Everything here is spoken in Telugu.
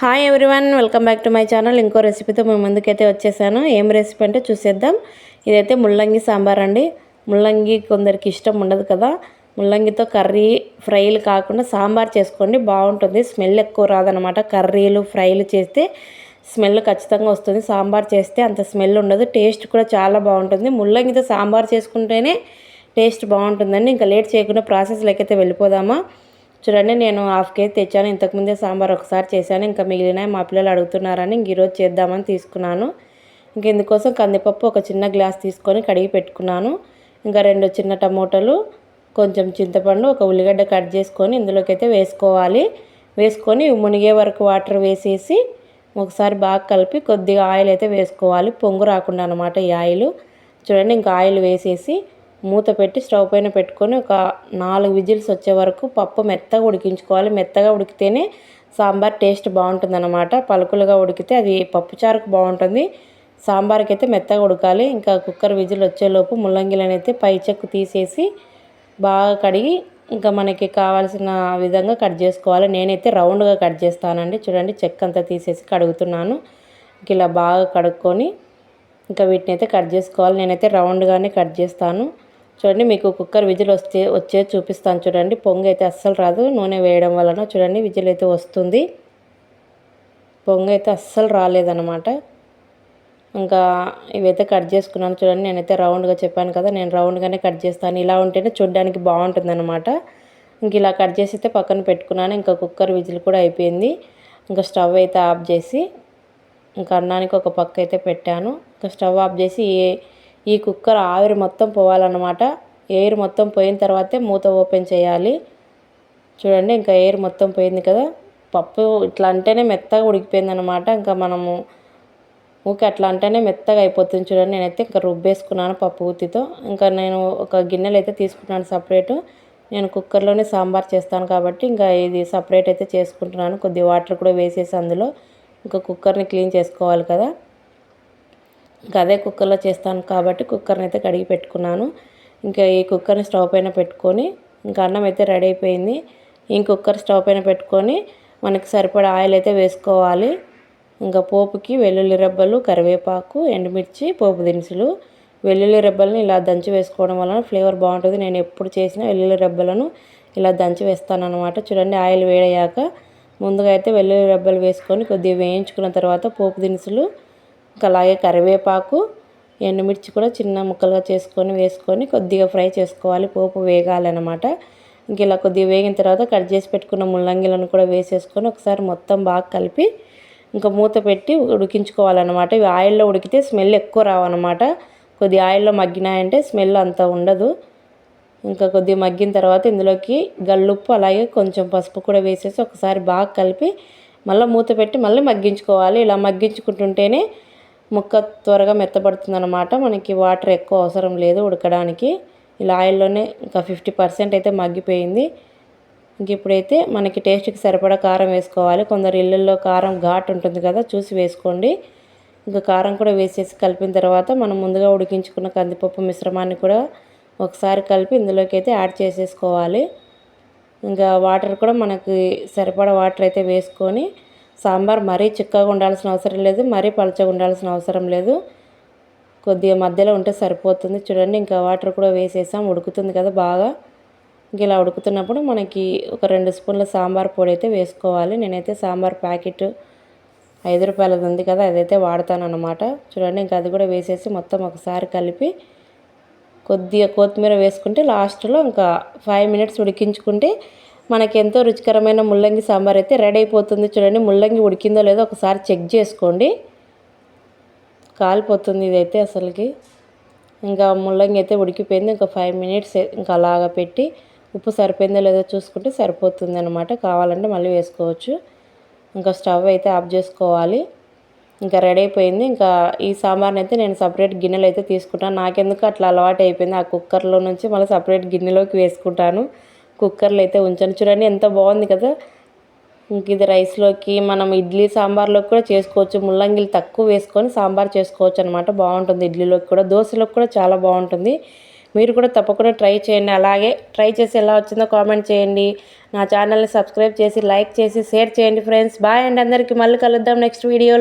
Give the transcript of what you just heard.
Hi everyone welcome back to my channel ఇంకో రెసిపీతో మేము ముందుకైతే వచ్చేసాను. ఏం రెసిపీ అంటే చూసేద్దాం. ఇదైతే ముల్లంగి సాంబార్ అండి. ముల్లంగి కొందరికి ఇష్టం ఉండదు కదా. ముల్లంగితో కర్రీ ఫ్రైలు కాకుండా సాంబార్ చేసుకోండి బాగుంటుంది. స్మెల్ ఎక్కువ రాదనమాట కర్రీలు ఫ్రైలు చేస్తే స్మెల్ ఖచ్చితంగా వస్తుంది. సాంబార్ చేస్తే అంత స్మెల్ ఉండదు. టేస్ట్ కూడా చాలా బాగుంటుంది. ముల్లంగితో సాంబార్ చేసుకుంటేనే టేస్ట్ బాగుంటుందండి. ఇంకా లేట్ చేయకుండా ప్రాసెస్లోకి అయితే వెళ్ళిపోదామా. చూడండి నేను హాఫ్ కేజీ తెచ్చాను. ఇంతకుముందే సాంబార్ ఒకసారి చేశాను. ఇంకా మిగిలిన మా పిల్లలు అడుగుతున్నారని ఇంక ఈరోజు చేద్దామని తీసుకున్నాను. ఇంక ఇందుకోసం కందిపప్పు ఒక చిన్న గ్లాస్ తీసుకొని కడిగి పెట్టుకున్నాను. ఇంకా రెండు చిన్న టమోటాలు కొంచెం చింతపండు ఒక ఉల్లిగడ్డ కట్ చేసుకొని ఇందులోకి అయితే వేసుకోవాలి. వేసుకొని మునిగే వరకు వాటర్ వేసేసి ఒకసారి బాగా కలిపి కొద్దిగా ఆయిల్ అయితే వేసుకోవాలి. పొంగు రాకుండా అనమాట ఈ ఆయిల్. చూడండి ఇంకా ఆయిల్ వేసేసి మూత పెట్టి స్టవ్ పైన పెట్టుకొని ఒక నాలుగు విజిల్స్ వచ్చే వరకు పప్పు మెత్తగా ఉడికించుకోవాలి. మెత్తగా ఉడికితేనే సాంబార్ టేస్ట్ బాగుంటుంది అనమాట పలుకులుగా ఉడికితే అది పప్పుచారుకు బాగుంటుంది. సాంబార్కి అయితే మెత్తగా ఉడకాలి. ఇంకా కుక్కర్ విజిల్ వచ్చేలోపు ముల్లంగిలను అయితే పై చెక్కు తీసేసి బాగా కడిగి ఇంకా మనకి కావాల్సిన విధంగా కట్ చేసుకోవాలి. నేనైతే రౌండ్గా కట్ చేస్తానండి. చూడండి చెక్క అంతా తీసేసి కడుగుతున్నాను. ఇలా బాగా కడుక్కొని ఇంకా వీటిని అయితే కట్ చేసుకోవాలి. నేనైతే రౌండ్గానే కట్ చేస్తాను. చూడండి మీకు కుక్కర్ విజిల్ వస్తే వచ్చే చూపిస్తాను చూడండి. పొంగు అయితే అస్సలు రాదు. నూనె వేయడం వలన చూడండి విజిల్ అయితే వస్తుంది. పొంగు అయితే అస్సలు రాలేదనమాట ఇంకా ఇవైతే కట్ చేసుకున్నాను చూడండి. నేనైతే రౌండ్గా చెప్పాను కదా నేను రౌండ్గానే కట్ చేస్తాను. ఇలా ఉంటేనే చూడడానికి బాగుంటుంది అనమాట ఇంక ఇలా కట్ చేసి అయితే పక్కన పెట్టుకున్నాను. ఇంకా కుక్కర్ విజిల్ కూడా అయిపోయింది. ఇంకా స్టవ్ అయితే ఆఫ్ చేసి ఇంకా అన్నానికి ఒక పక్క అయితే పెట్టాను. ఇంకా స్టవ్ ఆఫ్ చేసి ఈ కుక్కర్ ఆవిరి మొత్తం పోవాలన్నమాట. ఎయిర్ మొత్తం పోయిన తర్వాతే మూత ఓపెన్ చేయాలి. చూడండి ఇంకా ఎయిర్ మొత్తం పోయింది కదా. పప్పు ఇట్లా అంటేనే మెత్తగా ఉడికిపోయింది అనమాట ఇంకా మనము ఊకే అట్లా అంటేనే మెత్తగా అయిపోతుంది చూడండి. నేనైతే ఇంకా రుబ్బేసుకున్నాను పప్పు ఊతితో. ఇంకా నేను ఒక గిన్నెలు అయితే తీసుకున్నాను సపరేటు. నేను కుక్కర్లోనే సాంబార్ చేస్తాను కాబట్టి ఇంకా ఇది సపరేట్ అయితే చేసుకుంటున్నాను. కొద్ది వాటర్ కూడా వేసేసి అందులో ఇంకా కుక్కర్ని క్లీన్ చేసుకోవాలి కదా. ఇంకా అదే కుక్కర్లో చేస్తాను కాబట్టి కుక్కర్ని అయితే కడిగి పెట్టుకున్నాను. ఇంకా ఈ కుక్కర్ని స్టవ్ పైన పెట్టుకొని ఇంకా అన్నం అయితే రెడీ అయిపోయింది. ఈ కుక్కర్ స్టవ్ పైన పెట్టుకొని మనకి సరిపడా ఆయిల్ అయితే వేసుకోవాలి. ఇంకా పోపుకి వెల్లుల్లి రెబ్బలు కరివేపాకు ఎండుమిర్చి పోపు దినుసులు. వెల్లుల్లి రెబ్బలను ఇలా దంచి వేసుకోవడం వలన ఫ్లేవర్ బాగుంటుంది. నేను ఎప్పుడు చేసిన వెల్లుల్లి రెబ్బలను ఇలా దంచి వేస్తాను అనమాట చూడండి ఆయిల్ వేడయ్యాక ముందుగా అయితే వెల్లుల్లి రెబ్బలు వేసుకొని కొద్దిగా వేయించుకున్న తర్వాత పోపు దినుసులు అలాగే కరివేపాకు ఎండుమిర్చి కూడా చిన్న ముక్కలుగా చేసుకొని వేసుకొని కొద్దిగా ఫ్రై చేసుకోవాలి. పోపు వేగాలన్నమాట. ఇంక ఇలా కొద్దిగా వేగిన తర్వాత కట్ చేసి పెట్టుకున్న ముల్లంగిలను కూడా వేసేసుకొని ఒకసారి మొత్తం బాగా కలిపి ఇంకా మూత పెట్టి ఉడికించుకోవాలన్నమాట. ఇవి ఆయిల్లో ఉడికితే స్మెల్ ఎక్కువ రావన్నమాట. కొద్దిగా ఆయిల్లో మగ్గినాయంటే స్మెల్ అంత ఉండదు. ఇంకా కొద్దిగా మగ్గిన తర్వాత ఇందులోకి గల్లుప్పు అలాగే కొంచెం పసుపు కూడా వేసేసి ఒకసారి బాగా కలిపి మళ్ళీ మూత పెట్టి మళ్ళీ మగ్గించుకోవాలి. ఇలా మగ్గించుకుంటుంటేనే ముక్క త్వరగా మెత్తబడుతుంది అనమాట మనకి వాటర్ ఎక్కువ అవసరం లేదు ఉడకడానికి. ఇలా ఆయిల్లోనే ఇంకా ఫిఫ్టీ పర్సెంట్ అయితే మగ్గిపోయింది. ఇంక ఇప్పుడైతే మనకి టేస్ట్కి సరిపడా కారం వేసుకోవాలి. కొందరు ఇళ్ళల్లో కారం ఘాట్ ఉంటుంది కదా చూసి వేసుకోండి. ఇంకా కారం కూడా వేసేసి కలిపిన తర్వాత మనం ముందుగా ఉడికించుకున్న కందిపప్పు మిశ్రమాన్ని కూడా ఒకసారి కలిపి ఇందులోకి అయితే యాడ్ చేసేసుకోవాలి. ఇంకా వాటర్ కూడా మనకి సరిపడా వాటర్ అయితే వేసుకొని సాంబార్ మరీ చిక్కగా ఉండాల్సిన అవసరం లేదు మరీ పలచగా ఉండాల్సిన అవసరం లేదు. కొద్దిగా మధ్యలో ఉంటే సరిపోతుంది. చూడండి ఇంకా వాటర్ కూడా వేసేసాం. ఉడుకుతుంది కదా బాగా. ఇంక ఇలా ఉడుకుతున్నప్పుడు మనకి ఒక రెండు స్పూన్ల సాంబార్ పొడి అయితే వేసుకోవాలి. నేనైతే సాంబార్ ప్యాకెట్ ఐదు రూపాయలది ఉంది కదా అదైతే వాడతాను అనమాట చూడండి ఇంకా అది కూడా వేసేసి మొత్తం ఒకసారి కలిపి కొద్దిగా కొత్తిమీర వేసుకుంటే లాస్ట్లో ఇంకా ఫైవ్ మినిట్స్ ఉడికించుకుంటే మనకి ఎంతో రుచికరమైన ముల్లంగి సాంబార్ అయితే రెడీ అయిపోతుంది. చూడండి ముల్లంగి ఉడికిందో లేదో ఒకసారి చెక్ చేసుకోండి. కాలిపోతుంది ఇదైతే అసలుకి. ఇంకా ముల్లంగి అయితే ఉడికిపోయింది. ఇంకా ఫైవ్ మినిట్స్ ఇంకా అలాగా పెట్టి ఉప్పు సరిపోయిందో లేదో చూసుకుంటే సరిపోతుంది అనమాట కావాలంటే మళ్ళీ వేసుకోవచ్చు. ఇంకా స్టవ్ అయితే ఆఫ్ చేసుకోవాలి. ఇంకా రెడీ అయిపోయింది. ఇంకా ఈ సాంబార్ని అయితే నేను సపరేట్ గిన్నెలు అయితే తీసుకుంటాను. నాకెందుకు అట్లా అలవాటు అయిపోయింది ఆ కుక్కర్లో నుంచి మళ్ళీ సపరేట్ గిన్నెలోకి వేసుకుంటాను. కుక్కర్లో అయితే ఉంచాను. చూడండి ఎంత బాగుంది కదా. ఇంక ఇది రైస్లోకి మనం ఇడ్లీ సాంబార్లోకి కూడా చేసుకోవచ్చు. ముల్లంగిలు తక్కువ వేసుకొని సాంబార్ చేసుకోవచ్చు అనమాట బాగుంటుంది ఇడ్లీలోకి కూడా. దోశలోకి కూడా చాలా బాగుంటుంది. మీరు కూడా తప్పకుండా ట్రై చేయండి. అలాగే ట్రై చేసి ఎలా వచ్చిందో కామెంట్ చేయండి. నా ఛానల్ని సబ్స్క్రైబ్ చేసి లైక్ చేసి షేర్ చేయండి ఫ్రెండ్స్. బాయ్ అండి అందరికీ. మళ్ళీ కలుద్దాం నెక్స్ట్ వీడియోలో.